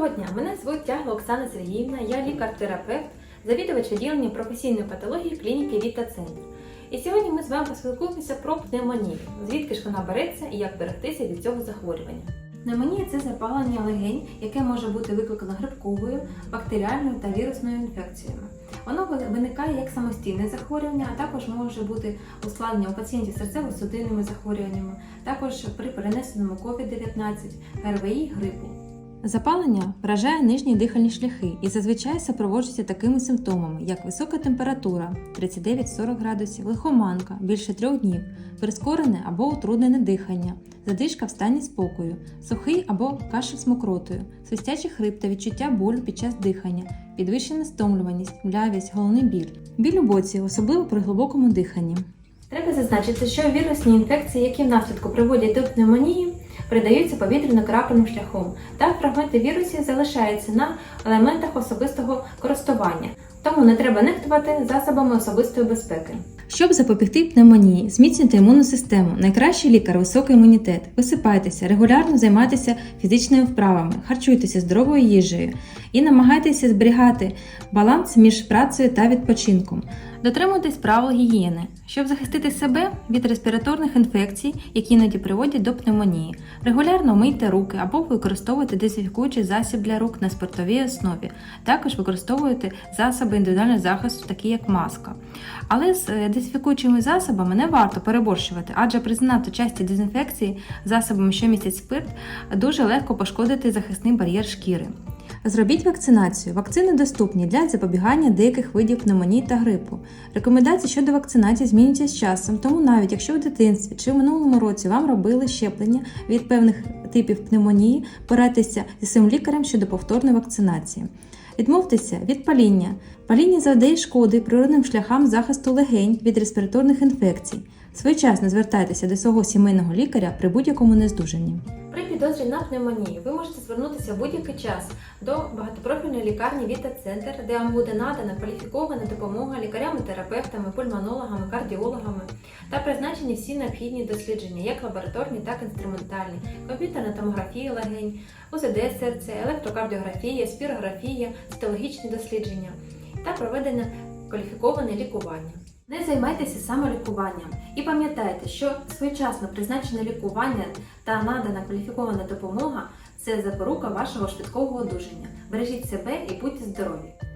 Доброго дня! Мене звуть Тягла Оксана Сергіївна, я лікар-терапевт, завідувач відділення професійної патології клініки Віта Центр. І сьогодні ми з вами поспілкуємося про пневмонію, звідки ж вона береться і як берегтися від цього захворювання. Пневмонія це запалення легень, яке може бути викликано грибковою, бактеріальною та вірусною інфекціями. Воно виникає як самостійне захворювання, а також може бути ускладнення у пацієнтів серцево-судинними захворюваннями, також при перенесеному COVID-19, ГРВІ, грипу. Запалення вражає нижні дихальні шляхи і зазвичай супроводжується такими симптомами, як висока температура 39-40 градусів, лихоманка більше трьох днів, прискорене або утруднене дихання, задишка в стані спокою, сухий або кашель з мокротою, свистячий хрип та відчуття болю під час дихання, підвищена стомлюваність, млявість, головний біль, біль у боці, особливо при глибокому диханні. Треба зазначити, що вірусні інфекції, які внаслідку приводять до пневмонії, передаються повітряно-крапельним шляхом, та фрагменти вірусів залишаються на елементах особистого користування. Тому не треба нехтувати засобами особистої безпеки. Щоб запобігти пневмонії, зміцнюйте імунну систему. Найкращий лікар високий імунітет. Висипайтеся, регулярно займайтеся фізичними вправами, харчуйтеся здоровою їжею і намагайтеся зберігати баланс між працею та відпочинком. Дотримуйтесь правил гігієни, щоб захистити себе від респіраторних інфекцій, які іноді приводять до пневмонії. Регулярно мийте руки або використовуйте дезінфікуючий засіб для рук на спиртовій основі. Також використовуйте засоби індивідуального захисту, такі як маска. Але з е, дезінфікуючими засобами не варто переборщувати, адже при занадто частій дезінфекції засобами, що містять спирт, дуже легко пошкодити захисний бар'єр шкіри. Зробіть вакцинацію. Вакцини доступні для запобігання деяких видів пневмонії та грипу. Рекомендації щодо вакцинації змінюються з часом, тому навіть якщо в дитинстві чи в минулому році вам робили щеплення від певних типів пневмонії, порадьтеся зі своїм лікарем щодо повторної вакцинації. Відмовтеся від паління. Паління завдає шкоди природним шляхам захисту легень від респіраторних інфекцій. Своєчасно звертайтеся до свого сімейного лікаря при будь-якому нездужанні. Підозрі на пневмонію ви можете звернутися в будь-який час до багатопрофільної лікарні Віта Центр, де вам буде надана кваліфікована допомога лікарями-терапевтами, пульмонологами, кардіологами та призначені всі необхідні дослідження, як лабораторні, так і інструментальні, комп'ютерна томографія легень, УЗД серця, електрокардіографія, спірографія, цитологічні дослідження та проведення кваліфіковане лікування. Не займайтеся самолікуванням і пам'ятайте, що своєчасно призначене лікування та надана кваліфікована допомога це запорука вашого швидкого одужання. Бережіть себе і будьте здорові!